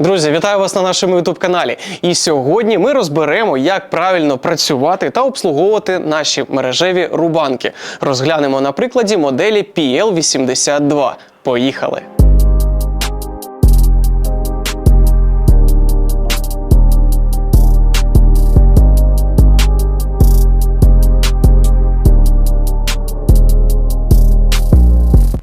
Друзі, вітаю вас на нашому youtube каналі. І сьогодні ми розберемо, як правильно працювати та обслуговувати наші мережеві рубанки. Розглянемо на прикладі моделі PL82. Поїхали!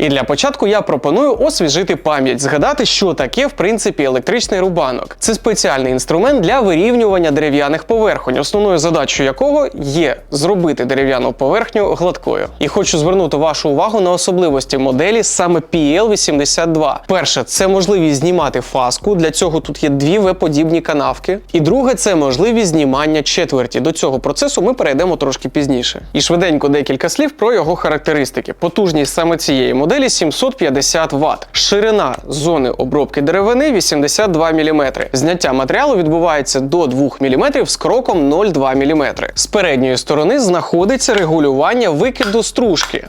І для початку я пропоную освіжити пам'ять, згадати, що таке в принципі електричний рубанок. Це спеціальний інструмент для вирівнювання дерев'яних поверхонь, основною задачею якого є зробити дерев'яну поверхню гладкою. І хочу звернути вашу увагу на особливості моделі саме PL82. Перше, це можливість знімати фаску. Для цього тут є дві В-подібні канавки. І друге, це можливість знімання четверті. До цього процесу ми перейдемо трошки пізніше. І швиденько декілька слів про його характеристики. Потужність саме цієї моделі 750 Вт. Ширина зони обробки деревини 82 мм. Зняття матеріалу відбувається до 2 мм з кроком 0,2 мм. З передньої сторони знаходиться регулювання викиду стружки.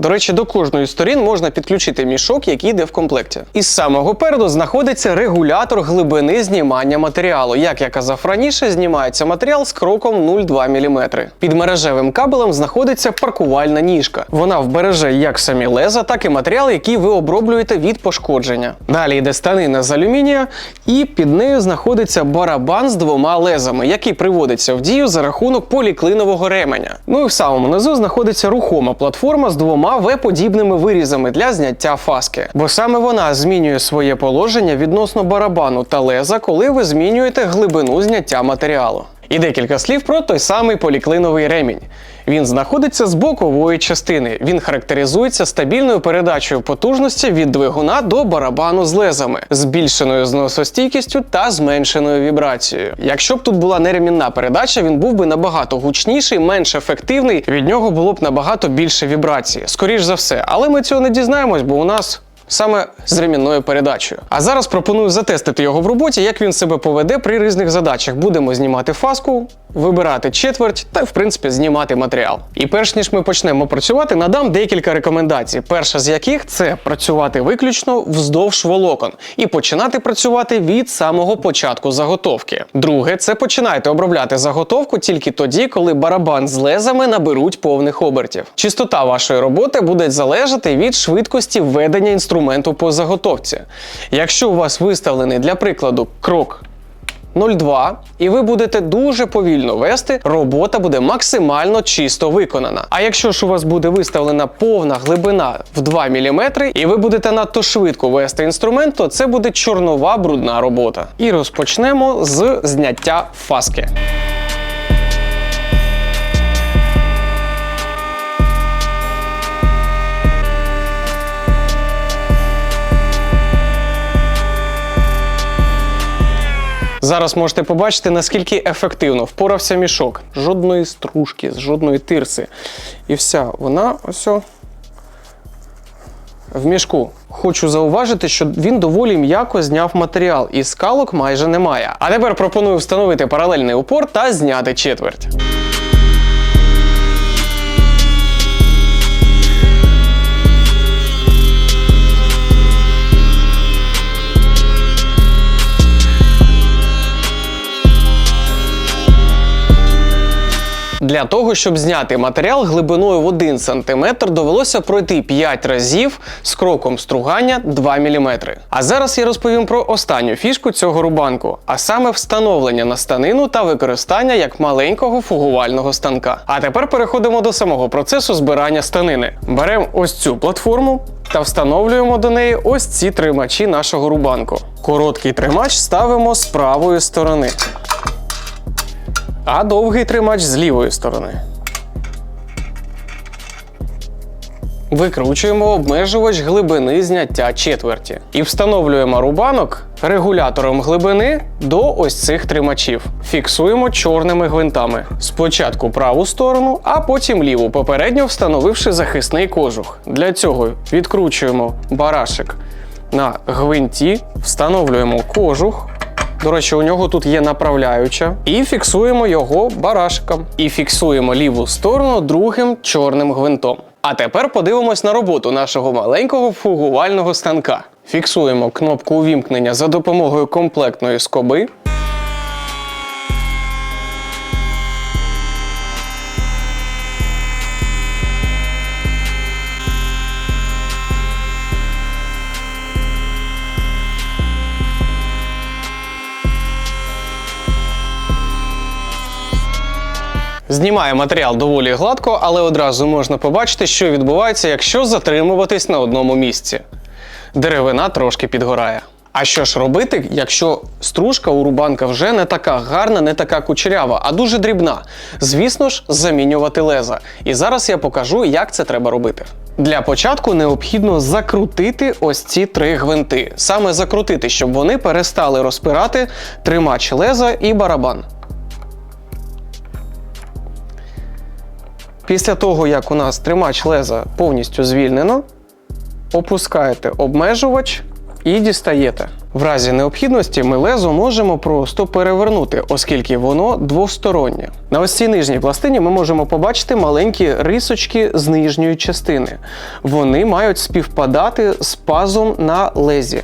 До речі, до кожної з сторін можна підключити мішок, який йде в комплекті. Із самого переду знаходиться регулятор глибини знімання матеріалу. Як я казав раніше, знімається матеріал з кроком 0,2 мм. Під мережевим кабелем знаходиться паркувальна ніжка. Вона вбереже як самі леза, так і матеріал, який ви оброблюєте від пошкодження. Далі йде станина з алюмінія, і під нею знаходиться барабан з двома лезами, який приводиться в дію за рахунок поліклинового ременя. Ну і в самому низу знаходиться рухома платформа з двома В-подібними вирізами для зняття фаски. Бо саме вона змінює своє положення відносно барабану та леза, коли ви змінюєте глибину зняття матеріалу. І декілька слів про той самий поліклиновий ремінь. Він знаходиться з бокової частини. Він характеризується стабільною передачею потужності від двигуна до барабану з лезами, збільшеною зносостійкістю та зменшеною вібрацією. Якщо б тут була неремінна передача, він був би набагато гучніший, менш ефективний. Від нього було б набагато більше вібрації. Скоріш за все, але ми цього не дізнаємось, бо у нас саме з ремінною передачею. А зараз пропоную затестити його в роботі, як він себе поведе при різних задачах. Будемо знімати фаску, вибирати четверть та, в принципі, знімати матеріал. І перш ніж ми почнемо працювати, надам декілька рекомендацій. Перша з яких це працювати виключно вздовж волокон і починати працювати від самого початку заготовки. Друге, це починайте обробляти заготовку тільки тоді, коли барабан з лезами наберуть повних обертів. Чистота вашої роботи буде залежати від швидкості введення інструменту по заготовці. Якщо у вас виставлений для прикладу крок 0,2, і ви будете дуже повільно вести, робота буде максимально чисто виконана. А якщо ж у вас буде виставлена повна глибина в 2 мм, і ви будете надто швидко вести інструмент, то це буде чорнова брудна робота. І розпочнемо з зняття фаски. Зараз можете побачити, наскільки ефективно впорався мішок. Жодної стружки, жодної тирси. І вся вона ось в мішку. Хочу зауважити, що він доволі м'яко зняв матеріал, і скалок майже немає. А тепер пропоную встановити паралельний упор та зняти четверть. Для того, щоб зняти матеріал глибиною в 1 см, довелося пройти 5 разів з кроком стругання 2 мм. А зараз я розповім про останню фішку цього рубанку, а саме встановлення на станину та використання як маленького фугувального станка. А тепер переходимо до самого процесу збирання станини. Беремо ось цю платформу. Та встановлюємо до неї ось ці тримачі нашого рубанку. Короткий тримач ставимо з правої сторони а довгий тримач з лівої сторони. Викручуємо обмежувач глибини зняття четверті і встановлюємо рубанок регулятором глибини до ось цих тримачів. Фіксуємо чорними гвинтами. Спочатку праву сторону, а потім ліву, попередньо встановивши захисний кожух. Для цього відкручуємо барашек на гвинті, встановлюємо кожух. До речі, у нього тут є направляюча. І фіксуємо його барашком. І фіксуємо ліву сторону другим чорним гвинтом. А тепер подивимось на роботу нашого маленького фугувального станка. Фіксуємо кнопку увімкнення за допомогою комплектної скоби. Знімає матеріал доволі гладко, але одразу можна побачити, що відбувається, якщо затримуватись на одному місці. Деревина трошки підгорає. А що ж робити, якщо стружка у рубанка вже не така гарна, не така кучерява, а дуже дрібна? Звісно ж, замінювати леза. І зараз я покажу, як це треба робити. Для початку необхідно закрутити ось ці три гвинти. Саме закрутити, щоб вони перестали розпирати тримач леза і барабан. Після того, як у нас тримач леза повністю звільнено, опускаєте обмежувач і дістаєте. В разі необхідності ми лезо можемо просто перевернути, оскільки воно двостороннє. На ось цій нижній пластині ми можемо побачити маленькі рисочки з нижньої частини. Вони мають співпадати з пазом на лезі.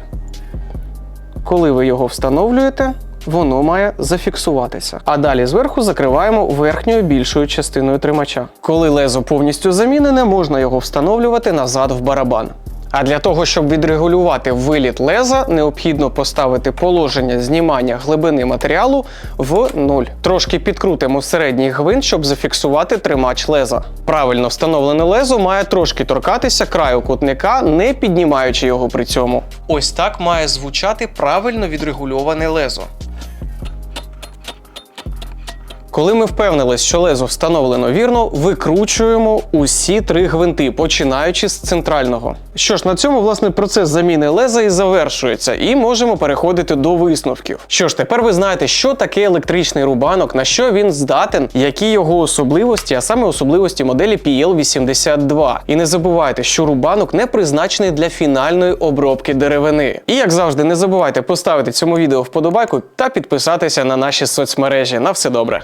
Коли ви його встановлюєте, воно має зафіксуватися. А далі зверху закриваємо верхньою більшою частиною тримача. Коли лезо повністю замінене, можна його встановлювати назад в барабан. А для того, щоб відрегулювати виліт леза, необхідно поставити положення знімання глибини матеріалу в 0. Трошки підкрутимо середній гвинт, щоб зафіксувати тримач леза. Правильно встановлене лезо має трошки торкатися краю кутника, не піднімаючи його при цьому. Ось так має звучати правильно відрегульоване лезо. Коли ми впевнились, що лезо встановлено вірно, викручуємо усі три гвинти, починаючи з центрального. Що ж, на цьому власне процес заміни леза і завершується, і можемо переходити до висновків. Що ж, тепер ви знаєте, що таке електричний рубанок, на що він здатен, які його особливості, а саме особливості моделі PL82. І не забувайте, що рубанок не призначений для фінальної обробки деревини. І як завжди, не забувайте поставити цьому відео вподобайку та підписатися на наші соцмережі. На все добре.